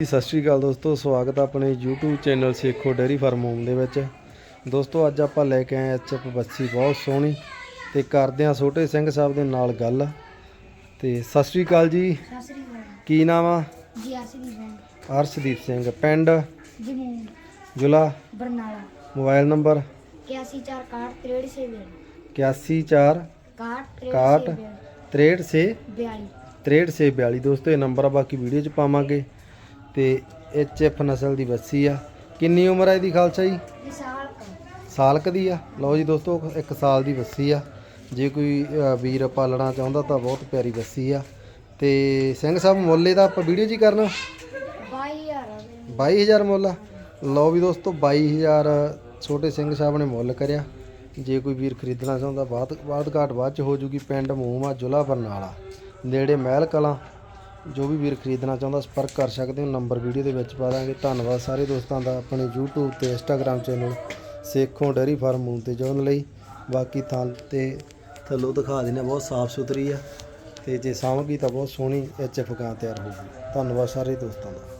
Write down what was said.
ਸਤਿ ਸ਼੍ਰੀ ਅਕਾਲ ਦੋਸਤੋ ਸਵਾਗਤ ਹੈ ਆਪਣੇ YouTube channel Sekhon dairy farm home ਦੇ ਵਿੱਚ। ਦੋਸਤੋ ਅੱਜ ਆਪਾਂ ਲੈ ਕੇ ਆਏ ਐਚਐਫ ਬੱਸੀ ਬਹੁਤ ਸੋਹਣੀ ਤੇ ਕਰਦੇ ਹਾਂ ਛੋਟੇ ਸਿੰਘ ਸਾਹਿਬ ਦੇ ਨਾਲ ਗੱਲ। ਤੇ ਸਤਿ ਸ਼੍ਰੀ ਅਕਾਲ ਜੀ। ਸਤਿ ਸ੍ਰੀ ਅਕਾਲ। ਕੀ ਨਾਮ ਆ? ਜੀ ਦੀ ਬੈਂਕ ਅਰਸ਼ਦੀਪ ਸਿੰਘ ਪਿੰਡ? ਜਮੂਨ। ਜ਼ਿਲ੍ਹਾ? ਬਰਨਾਲਾ। Mobile number? 8141 8140 61 63 42 6342 ਦੋਸਤੋ ਇਹ ਨੰਬਰ ਆ ਬਾਕੀ ਵੀਡੀਓ 'ਚ ਪਾਵਾਂਗੇ। ਤੇ ਐਚਐਫ ਨਸਲ ਦੀ ਬੱਸੀ ਆ। ਕਿੰਨੀ ਉਮਰ ਹੈ ਇਹਦੀ ਖਾਲਸਾ ਜੀ? ਸਾਲ ਕਦੀ ਆ। ਲਓ ਜੀ ਦੋਸਤੋ ਇੱਕ ਸਾਲ ਦੀ ਬੱਸੀ ਆ। ਜੇ ਕੋਈ ਅ, ਵੀਰ ਪਾਲਣਾ ਚਾਹੁੰਦਾ ਤਾਂ ਬਹੁਤ ਪਿਆਰੀ ਬੱਸੀ ਆ। ਤੇ ਸਿੰਘ ਸਾਹਿਬ ਮੁੱਲ ਇਹਦਾ ਆਪਾਂ ਵੀਡੀਓ ਜੀ ਕਰਨਾ? 22000 22000 ਮੁੱਲ ਆ। ਲਓ ਵੀ ਦੋਸਤੋ 22000 ਛੋਟੇ ਸਿੰਘ ਸਾਹਿਬ ਨੇ ਮੁੱਲ ਕਰਿਆ। ਜੇ ਕੋਈ ਵੀਰ ਖਰੀਦਣਾ ਚਾਹੁੰਦਾ ਬਾਅਦ ਬਾਅਦ ਘਾਟ ਬਾਅਦ ਚ ਹੋ ਜੂਗੀ ਪਿੰਡ ਮੂਮਾ ਜ਼ਿਲ੍ਹਾ ਬਰਨਾਲਾ। ਨੇੜੇ ਮਹਿਲ ਕਲਾਂ। ਜੋ ਵੀ ਵੀਰ ਖਰੀਦਣਾ ਚਾਹੁੰਦਾ ਸੰਪਰਕ ਕਰ ਸਕਦੇ ਹੋ ਨੰਬਰ ਵੀਡੀਓ ਦੇ ਵਿੱਚ ਪਾ ਦਾਂਗੇ। ਧੰਨਵਾਦ ਸਾਰੇ ਦੋਸਤਾਂ ਦਾ ਆਪਣੇ YouTube ਤੇ Instagram channel Sekhon dairy farm ਮੂਨ ਤੇ ਜੁੜਨ ਲਈ। ਬਾਕੀ ਥਾਂ ਤੇ ਥੱਲੋਂ ਦਿਖਾ ਦਿੰਦੇ ਹਾਂ, ਬਹੁਤ ਸਾਫ਼ ਸੁਥਰੀ ਆ ਤੇ ਜੇ ਸਾਂਭ ਗਈ ਤਾਂ ਬਹੁਤ ਸੋਹਣੀ ਐਚਐਫ ਗਾਂ ਤਿਆਰ ਹੋਊਗੀ ਧੰਨਵਾਦ ਸਾਰੇ ਦੋਸਤਾਂ ਦਾ।